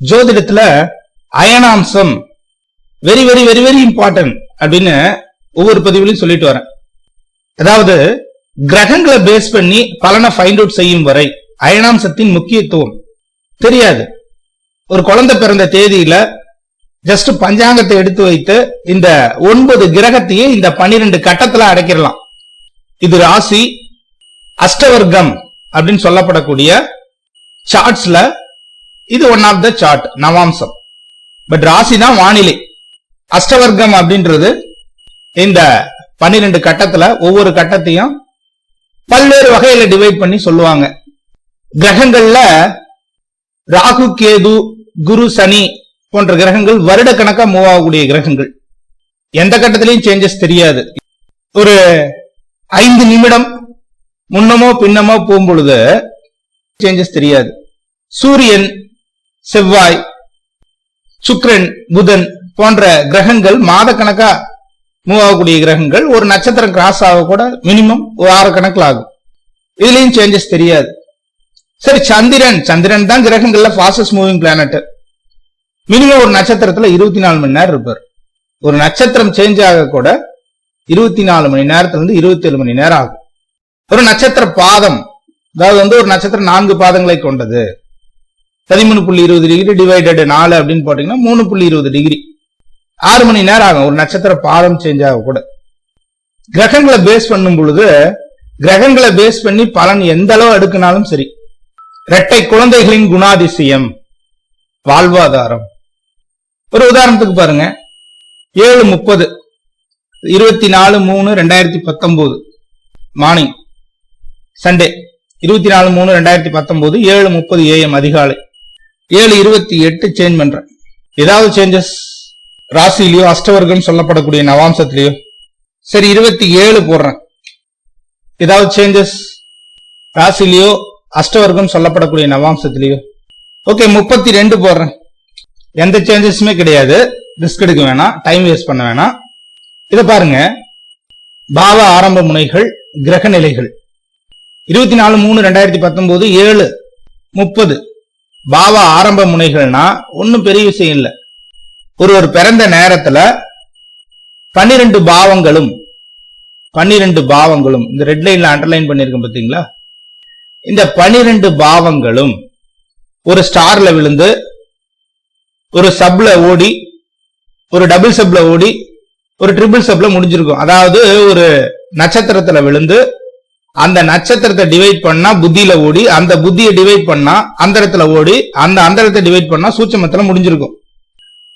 ஜோதிடத்துல அயனாம்சம். Very very very very important அப்படின்னு ஒவ்வொரு பதிவுலையும் சொல்லிட்டு வரேன். அதாவது கிரகங்களை பேஸ் பண்ணி பலனை ஃபைண்ட் அவுட் செய்யும் வரை அயனாம்சத்தின் முக்கியத்துவம் தெரியாது. ஒரு குழந்தை பிறந்த தேதியில ஜஸ்ட் பஞ்சாங்கத்தை எடுத்து வைத்து இந்த ஒன்பது கிரகத்தையே இந்த பன்னிரெண்டு கட்டத்துல அடைக்கிடலாம் இது ராசி அஷ்டவர்க்கம் அப்படின்னு சொல்லப்படக்கூடிய சார்ட்ஸ்ல இது ஒன் ஆஃப் த சார்ட் நவாம்சம். பட் ராசி தான் வானிலை. அஷ்டவர்க்கம் அப்படின்றது இந்த பன்னிரெண்டு கட்டத்துல ஒவ்வொரு கட்டத்தையும் பல்வேறு வகையில டிவைட் பண்ணி சொல்லுவாங்க. கிரகங்கள்ல ராகு கேது குரு சனி போன்ற கிரகங்கள் வருட கணக்கா மூவ் ஆகக்கூடிய கிரகங்கள். எந்த கட்டத்திலையும் சேஞ்சஸ் தெரியாது. ஒரு ஐந்து நிமிடம் முன்னமோ பின்னமோ போகும்பொழுது சேஞ்சஸ் தெரியாது. சூரியன் செவ்வாய் சுக்கிரன் புதன் போன்ற கிரகங்கள் மாத கணக்கா மூவ் ஆகக்கூடிய கிரகங்கள். ஒரு நட்சத்திரம் கிராஸ் ஆக கூட மினிமம் ஒரு ஆறு கணக்கில் ஆகும். இதுலயும் சேஞ்சஸ் தெரியாது. சரி சந்திரன். சந்திரன் தான் கிரகங்கள்ல ஃபாஸ்டஸ்ட் மூவிங் பிளானட் மினிமம் ஒரு நட்சத்திரத்துல இருபத்தி நாலு மணி நேரம் இருப்பார். ஒரு நட்சத்திரம் சேஞ்ச் ஆக கூட இருபத்தி நாலு மணி நேரத்துல இருந்து இருபத்தி ஏழு மணி நேரம் ஆகும். ஒரு நட்சத்திர பாதம் அதாவது வந்து ஒரு நட்சத்திரம் நான்கு பாதங்களை கொண்டது. பதிமூணு புள்ளி இருபது டிகிரி டிவைடட் நாலு அப்படின்னு போட்டீங்கன்னா மூணு புள்ளி இருபது டிகிரி ஆறு மணி நேரம் ஆகும். ஒரு நட்சத்திர பாதம் சேஞ்ச் ஆக கூட. கிரகங்களை பேஸ் பண்ணும் பொழுது கிரகங்களை பேஸ் பண்ணி பலன் எந்த அளவு எடுக்கினாலும் சரி. இரட்டை குழந்தைகளின் குணாதிசயம் வாழ்வாதாரம். ஒரு உதாரணத்துக்கு பாருங்க. ஏழு முப்பது இருபத்தி நாலு மூணு ரெண்டாயிரத்தி பத்தொன்பது மார்னிங். சண்டே. இருபத்தி நாலு மூணு ரெண்டாயிரத்தி பத்தொன்பது ஏழு முப்பது ஏஎம் அதிகாலை. ஏழு இருபத்தி எட்டு சேஞ்ச் பண்றேன். ஏதாவது சேஞ்சஸ் ராசியிலயோ அஷ்டவர்க்கம் சொல்லப்படக்கூடிய நவாம்சத்திலேயோ? சரி இருபத்தி ஏழு போடுறேன். ஏதாவது சேஞ்சஸ் ராசியிலயோ அஷ்டவர்க்கம் சொல்லப்படக்கூடிய நவாம்சத்திலேயோ? ஓகே முப்பத்தி ரெண்டு போடுறேன். எந்த சேஞ்சஸுமே கிடையாது. ரிஸ்க் எடுக்க வேணாம். டைம் வேஸ்ட் பண்ண வேணாம். இதை பாருங்க. பாவ ஆரம்ப முனைகள் கிரக நிலைகள். இருபத்தி நாலு மூணு ரெண்டாயிரத்தி பத்தொன்பது ஏழு முப்பது. பாவ ஆரம்ப முனைகள்னா ஒன்னும் பெரிய விஷயம் இல்லை. ஒருவர் பிறந்த நேரத்துல பன்னிரெண்டு பாவங்களும் பன்னிரெண்டு பாவங்களும் இந்த ரெட் லைன்ல அண்டர்லைன் பண்ணிருக்கேன் பாத்தீங்களா இந்த பனிரெண்டு பாவங்களும் ஒரு ஸ்டார்ல விழுந்து ஒரு சப்ல ஓடி ஒரு டபுள் சப்ல ஓடி ஒரு ட்ரிபிள் சப்ல முடிஞ்சிருக்கும். அதாவது ஒரு நட்சத்திரத்துல விழுந்து அந்த நட்சத்திரத்தை டிவைட் பண்ணா புத்தியில ஓடி அந்த புத்தியை டிவைட் பண்ணா அந்தரத்துல ஓடி அந்த அந்தரத்தை டிவைட் பண்ணா சூட்சமத்துல முடிஞ்சிருக்கும்.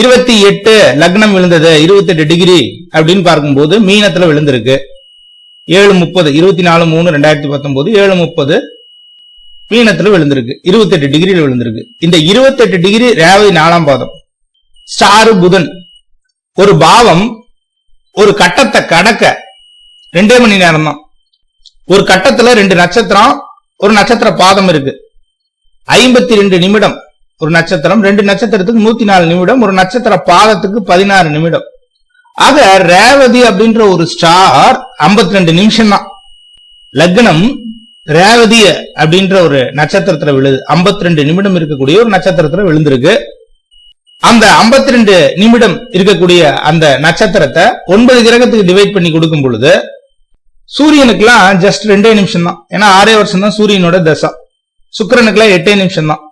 இருபத்தி எட்டு லக்னம் விழுந்தது இருபத்தி எட்டு டிகிரி அப்படின்னு பார்க்கும்போது மீனத்துல விழுந்திருக்கு. ஏழு முப்பது இருபத்தி நாலு மூணு ரெண்டாயிரத்தி பத்தொன்பது ஏழு முப்பது மீனத்துல விழுந்திருக்கு. இருபத்தி எட்டு டிகிரியில் விழுந்திருக்கு. இந்த இருபத்தி எட்டு டிகிரி ரேவதி நாலாம் பாதம். ஸ்டாரு புதன். ஒரு பாவம் ஒரு கட்டத்தை கடக்க ரெண்டே மணி நேரம் தான் ஒரு கட்டத்துல ரெண்டு நட்சத்திரம் ஒரு நட்சத்திர பாதம் இருக்கு. ஐம்பத்தி ரெண்டு நிமிடம் ஒரு நட்சத்திரம் ரெண்டு நட்சத்திரத்துக்கு நூத்தி நாலு நிமிடம் ஒரு நட்சத்திர பாதத்துக்கு பதினாறு நிமிடம். ஆக ரேவதி அப்படின்ற ஒரு ஸ்டார் 52 ரெண்டு நிமிஷம் தான் லக்னம் ரேவதி அப்படின்ற ஒரு நட்சத்திரத்துல விழுது 52 ரெண்டு நிமிடம் இருக்கக்கூடிய ஒரு நட்சத்திரத்துல விழுந்திருக்கு. அந்த 52 ரெண்டு நிமிடம் இருக்கக்கூடிய அந்த நட்சத்திரத்தை ஒன்பது கிரகத்துக்கு டிவைட் பண்ணி கொடுக்கும் பொழுது சூரியனுக்குலாம் ஜஸ்ட் ரெண்டே நிமிஷம் தான் ஏன்னா ஆறே வருஷம் தான் சூரியனோட தசா. சுக்கரனுக்குலாம் எட்டே நிமிஷம் தான்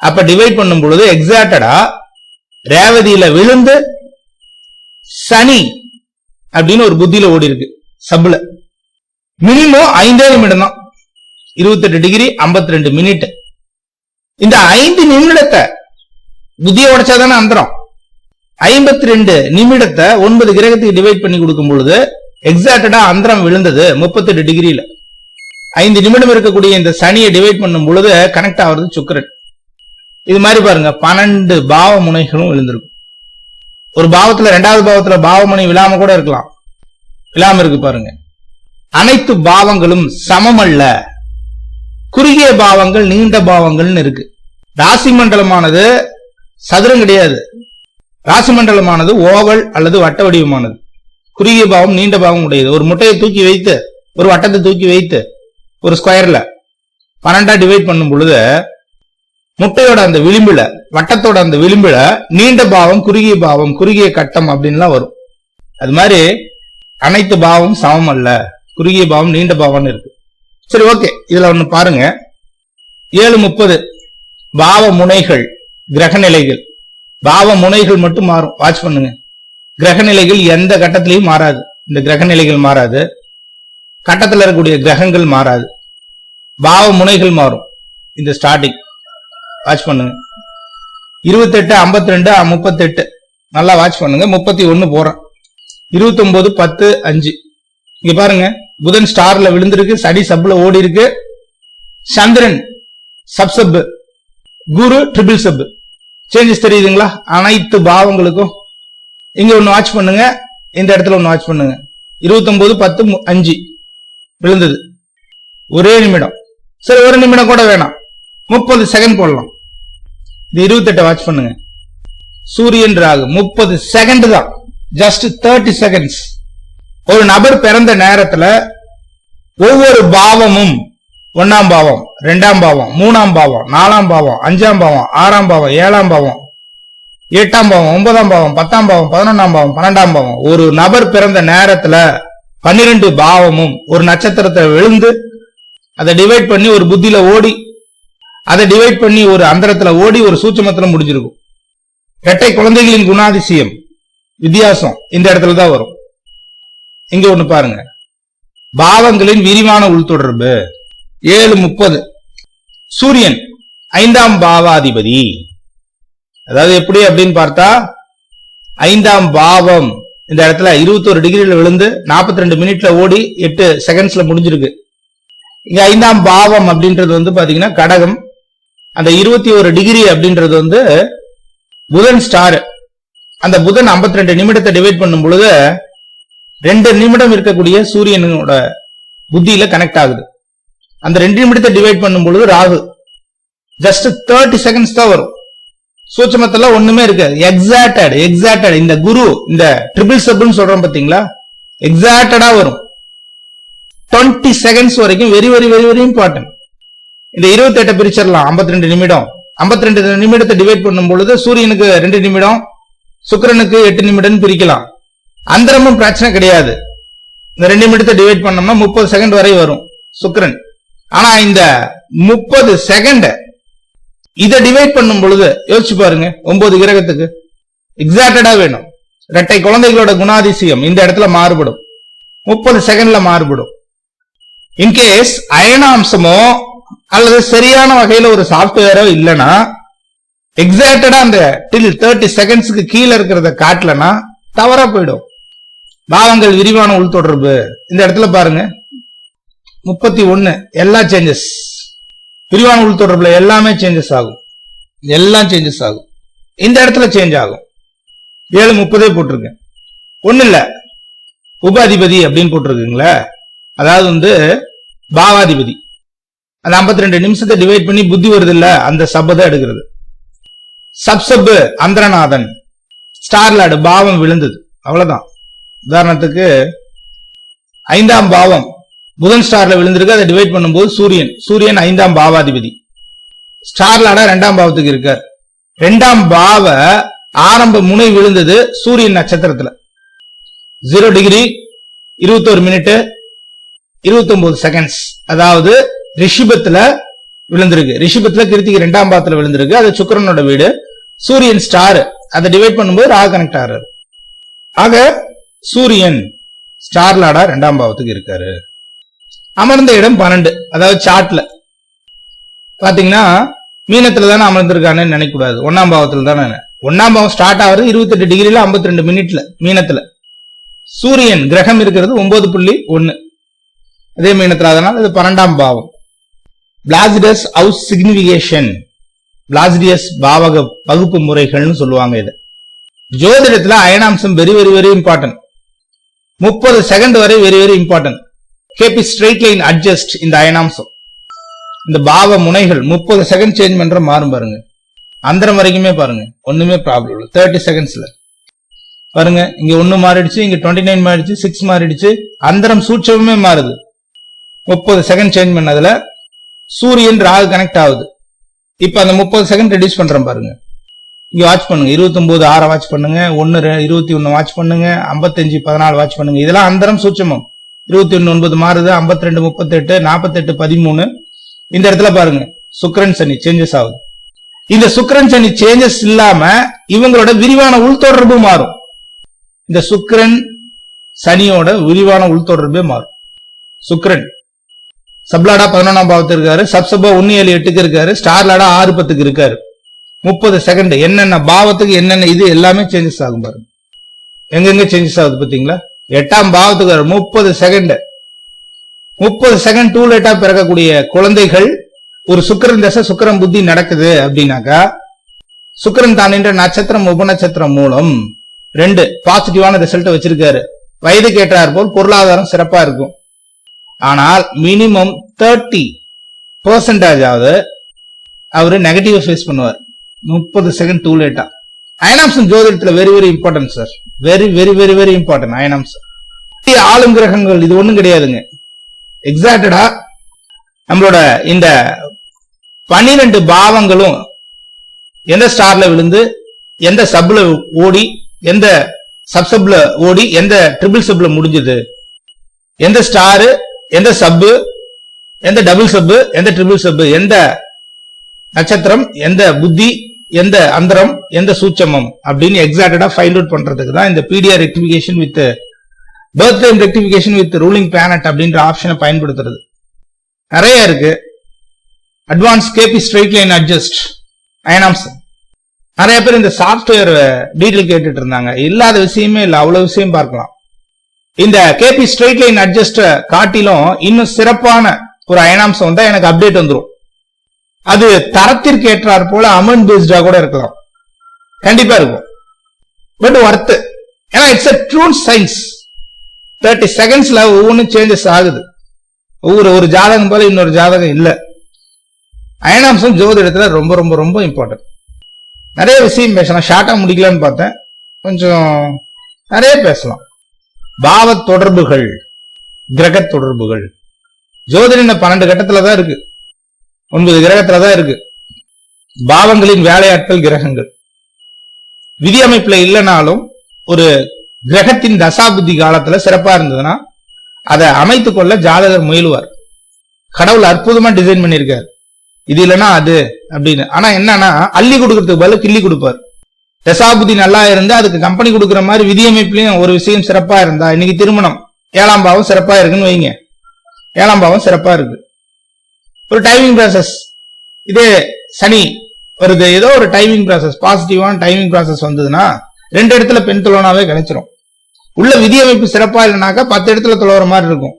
அப்ப டிவைட் பண்ணும் பொழுது எக்ஸாக்டடா ரேவதியில விழுந்து சனி அப்படின்னு ஒரு புத்தியில ஓடி இருக்கு சப்ல மினிமம் ஐந்தே நிமிடம் தான் இருபத்தெட்டு டிகிரி 52 ரெண்டு மினிட் இந்த ஐந்து நிமிடத்தை புத்திய உடைச்சாதானே அந்தரம். ஐம்பத்தி ரெண்டு நிமிடத்தை ஒன்பது கிரகத்துக்கு டிவைட் பண்ணி கொடுக்கும் பொழுது எக்ஸாக்டடா அந்தரம் விழுந்தது முப்பத்தெட்டு டிகிரியில. ஐந்து நிமிடம் இருக்கக்கூடிய இந்த சனியை டிவைட் பண்ணும் பொழுது கனெக்ட் ஆகுறது சுக்கரன். இது மாதிரி பாருங்க பன்னெண்டு பாவ முனைகளும் விழுந்திருக்கும். ஒரு பாவத்துல ரெண்டாவது பாவத்துல பாவமுனை விழாம கூட இருக்கலாம். விழாம இருக்கு பாருங்க. அனைத்து பாவங்களும் சமம் அல்ல. குறுகிய பாவங்கள் நீண்ட பாவங்கள்னு இருக்கு. ராசி மண்டலமானது சதுரம் கிடையாது. ராசி மண்டலமானது ஓவல் அல்லது வட்ட வடிவமானது. குறுகிய பாவம் நீண்ட பாவம் உடையது. ஒரு முட்டையை தூக்கி வைத்து ஒரு வட்டத்தை தூக்கி வைத்து ஒரு ஸ்கொயர்ல பன்னெண்டா டிவைட் பண்ணும் பொழுது முட்டையோட அந்த விளிம்புல வட்டத்தோட அந்த விளிம்புல நீண்ட பாவம் குறுகிய பாவம் குறுகிய கட்டம் அப்படின்லாம் வரும். அது மாதிரி அனைத்து பாவம் சமம் அல்ல. குறுகிய பாவம் நீண்ட பாவம்னு இருக்கு. சரி ஓகே. இதுல ஒண்ணு பாருங்க. ஏழு முப்பது பாவ முனைகள் கிரக நிலைகள் பாவ முனைகள் மட்டும் மாறும். வாட்ச் பண்ணுங்க. கிரக நிலைகள் எந்த கட்டத்திலையும் மாறாது. இந்த கிரக நிலைகள் மாறாது. கட்டத்தில் இருக்கக்கூடிய கிரகங்கள் மாறாது. பாவ முனைகள் மாறும். இந்த ஸ்டார்டிங் வாட்ச் பண்ணுங்க. இருபத்தெட்டு ஐம்பத்தி ரெண்டு முப்பத்தெட்டு. நல்லா வாட்ச் பண்ணுங்க. முப்பத்தி ஒன்னு போறேன் இருபத்தி ஒன்பது பத்து அஞ்சு. இங்க பாருங்க. புதன் ஸ்டார்ல விழுந்திருக்கு. சடி சப்ல ஓடி இருக்கு. சந்திரன் சப் சப் குரு ட்ரிபிள் சப் சேஞ்சஸ் தெரியுதுங்களா? அனைத்து பாவங்களுக்கும் இங்க ஒன்னு வாட்ச் பண்ணுங்க. இந்த இடத்துல ஒன்னு வாட்ச் பண்ணுங்க. இருபத்தி ஒன்பது பத்து மு- அஞ்சு. விழுந்தது. ஒரே நிமிடம். சரி ஒரு நிமிடம் கூட வேணாம். முப்பது செகண்ட் போடலாம். இது இருபத்தெட்டு வாட்ச் பண்ணுங்க. சூரியன் ராகு. முப்பது செகண்ட் தான். ஜஸ்ட் தேர்ட்டி செகண்ட்ஸ் ஒரு நபர் பிறந்த நேரத்துல ஒவ்வொரு பாவமும் ஒன்னாம் பாவம் ரெண்டாம் பாவம் மூணாம் பாவம் நாலாம் பாவம் அஞ்சாம் பாவம் ஆறாம் பாவம் ஏழாம் பாவம் எட்டாம் பாவம் ஒன்பதாம் பாவம் பத்தாம் பாவம் பதினொன்னாம் பாவம் பன்னெண்டாம் பாவம். ஒரு நபர் பிறந்த நேரத்துல பன்னிரெண்டு பாவமும் ஒரு நட்சத்திரத்தை விழுந்து அதை டிவைட் பண்ணி ஒரு புத்தியில ஓடி அதை டிவைட் பண்ணி ஒரு அந்தரத்துல ஓடி ஒரு சூட்சமத்துல முடிஞ்சிருக்கும். இரட்டை குழந்தைகளின் குணாதிசயம் வித்தியாசம் இந்த இடத்துல தான் வரும். இங்க ஒண்ணு பாருங்க. பாவங்களின் விரிவான உள்தொடர்பு. ஏழு முப்பது. சூரியன் ஐந்தாம் பாவாதிபதி. அதாவது எப்படி அப்படின்னு பார்த்தா ஐந்தாம் பாவம். இந்த இடத்துல இருபத்தோரு டிகிரியில விழுந்து 42 ரெண்டு மினிட்ல ஓடி எட்டு செகண்ட்ஸ்ல முடிஞ்சிருக்கு. இங்க ஐந்தாம் பாவம் அப்படின்றது வந்து பாத்தீங்கன்னா கடகம். அந்த இருபத்தி ஒரு டிகிரி அப்படின்றது வந்து புதன் ஸ்டார் அந்த புதன் 52 ரெண்டு நிமிடத்தை டிவைட் பண்ணும் பொழுது ரெண்டு நிமிடம் இருக்கக்கூடிய சூரியனோட புத்தியில கனெக்ட் ஆகுது. அந்த ரெண்டு நிமிடத்தை டிவைட் பண்ணும் பொழுது ராகு. ஜஸ்ட் தேர்ட்டி செகண்ட்ஸ் தான் வரும். சூட்சமத்துல ஒண்ணுமே இருக்காது. எக்ஸாக்டட் எக்ஸாக்டட் இந்த குரு இந்த ட்ரிபிள் சப்னு சொல்றோம் பாத்தீங்களா? எக்ஸாக்டடா வரும். 20 செகண்ட்ஸ் வரைக்கும் very very very very important இந்த 28 பிரிச்சிடலாம். 52 ரெண்டு நிமிடம். 52 ரெண்டு நிமிடத்தை டிவைட் பண்ணும் பொழுது சூரியனுக்கு ரெண்டு நிமிடம் சுக்கரனுக்கு எட்டு நிமிடம் பிரிக்கலாம். அந்தரமும் பிரச்சனை கிடையாது. இந்த ரெண்டு நிமிடத்தை டிவைட் பண்ணோம்னா முப்பது செகண்ட் வரை வரும் சுக்கரன். ஆனா இந்த முப்பது செகண்ட் இதை டிவைட் பண்ணும் பொழுது யோசிச்சு பாருங்க ஒன்பது கிரகத்துக்கு எக்ஸாக்டடா வேணும். இரட்டை குழந்தைகளோட குணாதிசயம் இந்த இடத்துல மாறுபடும். முப்பது செகண்ட்ல மாறுபடும். இன்கேஸ் அயனாம்சமோ அல்லது சரியான வகையில ஒரு சாப்ட்வேரோ இல்லைன்னா எக்ஸாக்டடா அந்த டில் தேர்ட்டி செகண்ட்ஸ்க்கு கீழே இருக்கிறத காட்டலனா தவறா போயிடும். பாவங்கள் விரிவான உள்தொடர்பு. இந்த இடத்துல பாருங்க. முப்பத்தி ஒன்னு எல்லா சேஞ்சஸ் விரிவான உள்தொடர்புல எல்லாமே சேஞ்சஸ் ஆகும். எல்லாம் சேஞ்சஸ் ஆகும். இந்த இடத்துல சேஞ்ச் ஆகும். ஏழு முப்பதே போட்டிருக்கேன். ஒண்ணு இல்ல. உபாதிபதி அப்படின்னு போட்டிருக்குங்களே. அதாவது வந்து பாவாதிபதி. அந்த 52 ரெண்டு நிமிஷத்தை டிவைட் பண்ணி புத்தி வருது இல்ல அந்த சப்பை எடுக்கிறது. சப்சப்பு அந்தரநாதன். ஸ்டார்லாடு பாவம் விழுந்தது. அவ்வளவுதான். உதாரணத்துக்கு ஐந்தாம் பாவம். புதன் ஸ்டார்ல விழுந்திருக்கு அதை டிவைட் பண்ணும்போது சூரியன். சூரியன் ஐந்தாம் பாவாதிபதி. ஸ்டார்லாட ரெண்டாம் பாவத்துக்கு இருக்கார். ரெண்டாம் பாவ ஆரம்ப முனை விழுந்தது சூரியன் நட்சத்திரத்துல. ஜீரோ டிகிரி இருபத்தோரு மினிட் இருபத்தொன்பது செகண்ட்ஸ் அதாவது ரிஷிபத்துல விழுந்திருக்கு. ரிஷிபத்துல கிருத்திக்கு ரெண்டாம் பாவத்துல விழுந்திருக்கு. அது சுக்கிரனோட வீடு. சூரியன் ஸ்டார் அதை டிவைட் பண்ணும்போது ராக கனெக்ட் ஆறாரு. ஆக சூரியன் ஸ்டார்லாடா ரெண்டாம் பாவத்துக்கு இருக்காரு. அமர்ந்த இடம் பன்னெண்டு. அதாவது சாட்ல பாத்தீங்கன்னா மீனத்துல தானே அமர்ந்திருக்கானு நினைக்கூடாது ஒன்னாம் பாவத்துல தானே ஒன்னாம் பாவம் ஸ்டார்ட் ஆகுறது இருபத்தெட்டு டிகிரில 52 ரெண்டு மினிட்ல மீனத்துல. சூரியன் கிரகம் இருக்கிறது ஒன்பது புள்ளி ஒன்னு அதே மீனத்துல அதனால இது பன்னெண்டாம் பாவம். பிளாசிடஸ் ஹவுஸ் சிக்னிபிகேஷன் பிளாசிடியஸ் பாவக வகுப்பு முறைகள்னு சொல்லுவாங்க இது. ஜோதிடத்துல அயனாம்சம் வெரி வெரி வெரி இம்பார்ட்டன்ட் முப்பது செகண்ட் வரை very very important KP straight line adjust இந்த அயனாம்சம். இந்த பாவ முனைகள் முப்பது செகண்ட் சேஞ்ச் பண்ற மாறும் பாருங்க. அந்தரம் வரைக்குமே பாருங்க. ஒண்ணுமே ப்ராப்ளம் இல்லை. தேர்ட்டி செகண்ட்ஸ்ல பாருங்க இங்க ஒன்னு மாறிடுச்சு இங்க டுவெண்ட்டி நைன் மாறிடுச்சு சிக்ஸ் மாறிடுச்சு. அந்தரம் சூட்சமே மாறுது. முப்பது செகண்ட் சேஞ்ச் பண்ணதுல சூரியன் ராகு கனெக்ட் ஆகுது. இப்ப அந்த முப்பது செகண்ட் ரெடியூஸ் பண்றேன் பாருங்க. இங்க வாட்ச் பண்ணுங்க. 29 ஆறை வாட்ச் பண்ணுங்க. ஒன்னு இருபத்தி ஒன்னு வாட்ச் பண்ணுங்க. 55 பதினாலு வாட்ச் பண்ணுங்க. இதெல்லாம் அந்தரம் சூட்சமம். இருபத்தி ஒன்று ஒன்பது மாறுது 52 ரெண்டு முப்பத்தெட்டு நாற்பத்தெட்டு பதிமூணு. இந்த இடத்துல பாருங்க சுக்கரன் சனி சேஞ்சஸ் ஆகுது. இந்த சுக்கரன் சனி சேஞ்சஸ் இல்லாம இவங்களோட விரிவான உள்தொடர்பு மாறும். இந்த சுக்கரன் சனியோட விரிவான உள்தொடர்பே மாறும். சுக்கரன் சப்லாடா பதினொன்றாம் பாவத்துக்கு இருக்காரு சப்சபா ஒன்னு ஏழு எட்டுக்கு இருக்காரு ஸ்டார்லாடா ஆறு பத்துக்கு இருக்காரு. முப்பது செகண்ட் என்னென்ன பாவத்துக்கு என்னென்ன இது எல்லாமே சேஞ்சஸ் ஆகும் பாருங்க. எங்கெங்க சேஞ்சஸ் ஆகுது பாத்தீங்களா எட்டாம் பாவத்துக்கு வர முப்பது செகண்ட் முப்பது செகண்ட் டூ லேட்டா பிறக்கக்கூடிய குழந்தைகள் ஒரு சுக்கரன் தசை சுக்கரன் புத்தி நடக்குது அப்படின்னாக்கா சுக்கரன் தானின்ற நட்சத்திரம் உபநட்சத்திரம் மூலம் ரெண்டு பாசிட்டிவான ரிசல்ட் வச்சிருக்காரு. வயதுக்கு ஏற்றார் போல் பொருளாதாரம் சிறப்பா இருக்கும். ஆனால் மினிமம் தேர்ட்டி பர்சன்டேஜ் ஆகுது அவரு நெகட்டிவ் ஃபேஸ் பண்ணுவார். முப்பது செகண்ட் டூ லேட்டா அயனாம்சம் ஜோதிடத்துல very very important sir very very very very important அயனாம்சம் ஆளும் கிரகங்கள் இது ஒண்ணும் கிடையாதுங்க எக்ஸாக்டடா நம்மளோட இந்த பன்னிரெண்டு பாவங்களும் எந்த ஸ்டார்ல விழுந்து எந்த சப்ல ஓடி எந்த சப்சப்ல ஓடி எந்த ட்ரிபிள் சப்ல முடிஞ்சது எந்த ஸ்டாரு எந்த சப்பு எந்த டபுள் சப்பு எந்த ட்ரிபிள் சப்பு எந்த நட்சத்திரம் எந்த புத்தி எந்த அந்தரம் எந்த சூட்சமம் அப்படின்னு எக்ஸாக்டடா ஃபைண்ட் அவுட் பண்றதுக்கு தான் இந்த BTR rectification with birth time rectification with ruling planet அப்படின்ற ஆப்ஷனை பயன்படுத்துறது. நிறைய இருக்கு. Advance KP straight line adjust அயனாம்சம் நிறைய பேர் இந்த சாஃப்ட்வேர் டீட்டெயில் கேட்டுட்டு இருந்தாங்க. இல்லாத விஷயமே இல்லை. அவ்வளவு விஷயம் பார்க்கலாம். இந்த கேபி ஸ்ட்ரைட் லைன் அட்ஜஸ்ட காட்டிலும் இன்னும் சிறப்பான ஒரு அயனாம்சம் வந்தா எனக்கு அப்டேட் வந்துடும் அது தரத்திற்கு ஏற்றாற் போல அமன் பேஸ்டா கூட இருக்கலாம். கண்டிப்பா இருக்கும். பட் ஒர்த்து ஏன்னா it's a true science thirty செகண்ட்ஸ்ல ஒவ்வொன்றும் சேஞ்சஸ் ஆகுது. ஒவ்வொரு ஒரு ஜாதகம் போல இன்னொரு ஜாதகம் இல்லை. அயனாம்சம் ஜோதிடத்துல ரொம்ப ரொம்ப ரொம்ப இம்பார்ட்டன்ட் நிறைய விஷயம் பேசலாம். ஷார்ட்டா முடிக்கலாம்னு பார்த்தேன். கொஞ்சம் நிறைய பேசலாம். பாவ தொடர்புகள் கிரக தொடர்புகள். ஜோதிடம் பன்னெண்டு கட்டத்துல தான் இருக்கு. ஒன்பது கிரகத்துல தான் இருக்கு. பாவங்களின் வேலையாட்கள் கிரகங்கள். விதி அமைப்புல இல்லைனாலும் ஒரு கிரகத்தின் தசாபுத்தி காலத்துல சிறப்பா இருந்ததுன்னா அதை அமைத்துக் கொள்ள ஜாதகர் முயலுவார். கடவுள் அற்புதமா டிசைன் பண்ணியிருக்காரு. இது இல்லைன்னா அது அப்படின்னு. ஆனா என்னன்னா அள்ளி கொடுக்கறதுக்கு பதிலா கிள்ளி கொடுப்பார். தசாபுதி நல்லா இருந்தா அதுக்கு கம்பெனி கொடுக்குற மாதிரி விதியமைப்புலயும் ஒரு விஷயம் சிறப்பா இருந்தா இன்னைக்கு திருமணம். ஏழாம் பாவம் சிறப்பா இருக்குன்னு வைங்க. ஏழாம் பாவம் சிறப்பா இருக்கு. ஒரு டைமிங் ப்ராசஸ் இதே சனி வருது. ஏதோ ஒரு டைமிங் ப்ராசஸ் பாசிட்டிவான டைமிங் ப்ராசஸ் வந்ததுன்னா ரெண்டு இடத்துல பெண் துளோனாவே கிடைச்சிரும். உள்ள விதியமைப்பு சிறப்பா இல்லைனாக்கா பத்து இடத்துல துளவுற மாதிரி இருக்கும்.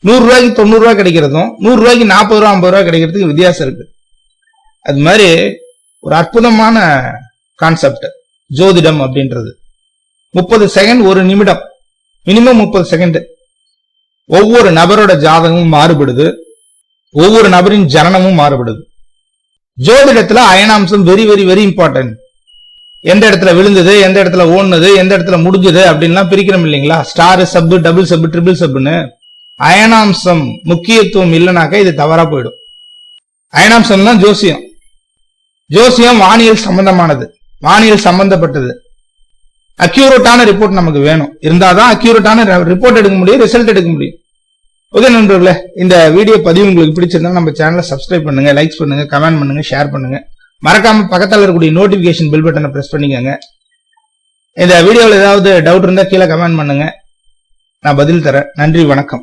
நூறு ரூபாய்க்கு தொண்ணூறு ரூபாய் கிடைக்கிறதும் நூறு ரூபாய்க்கு நாற்பது ரூபா ஐம்பது ரூபாய் கிடைக்கிறதுக்கு வித்தியாசம் இருக்கு. அது மாதிரி ஒரு அற்புதமான கான்செப்ட் ஜோதிடம் அப்படின்றது. முப்பது செகண்ட் ஒரு நிமிடம். மினிமம் முப்பது செகண்ட் ஒவ்வொரு நபரோட ஜாதகமும் மாறுபடுது. ஒவ்வொரு நபரின் ஜனனமும் மாறுபடுது. ஜோதிடத்துல அயனாம்சம் வெரி வெரி வெரி இம்பார்ட்டன்ட் எந்த இடத்துல விழுந்தது எந்த இடத்துல ஓடுனது எந்த இடத்துல முடிஞ்சது அப்படின்லாம் பிரிக்கிறோம் இல்லைங்களா? ஸ்டார் சப்பு டபுள் சப்பு ட்ரிபிள் சப்புன்னு அயனாம்சம் முக்கியத்துவம் இல்லைனாக்கா இது தவறா போயிடும். அயனாம்சம் தான் ஜோசியம். ஜோசியம் வானியல் சம்பந்தமானது. வானியல் சம்பந்தப்பட்டது. அக்யூரேட்டான ரிப்போர்ட் நமக்கு வேணும். இருந்தாதான் அக்யூரேட்டான ரிப்போர்ட் எடுக்க முடியும் ரிசல்ட் எடுக்க முடியும். ஓகே நண்பர்களே இந்த வீடியோ பதிவு உங்களுக்கு பிடிச்சிருந்தா நம்ம சேனலை சப்ஸ்கிரைப் பண்ணுங்க லைக்ஸ் பண்ணுங்க கமெண்ட் பண்ணுங்க ஷேர் பண்ணுங்க. மறக்காம பக்கத்தில் இருக்கக்கூடிய நோட்டிபிகேஷன் பில் பட்டனை பிரஸ் பண்ணிக்கோங்க. இந்த வீடியோவில் ஏதாவது டவுட் இருந்தால் கீழே கமெண்ட் பண்ணுங்க. நான் பதில் தரேன். நன்றி வணக்கம்.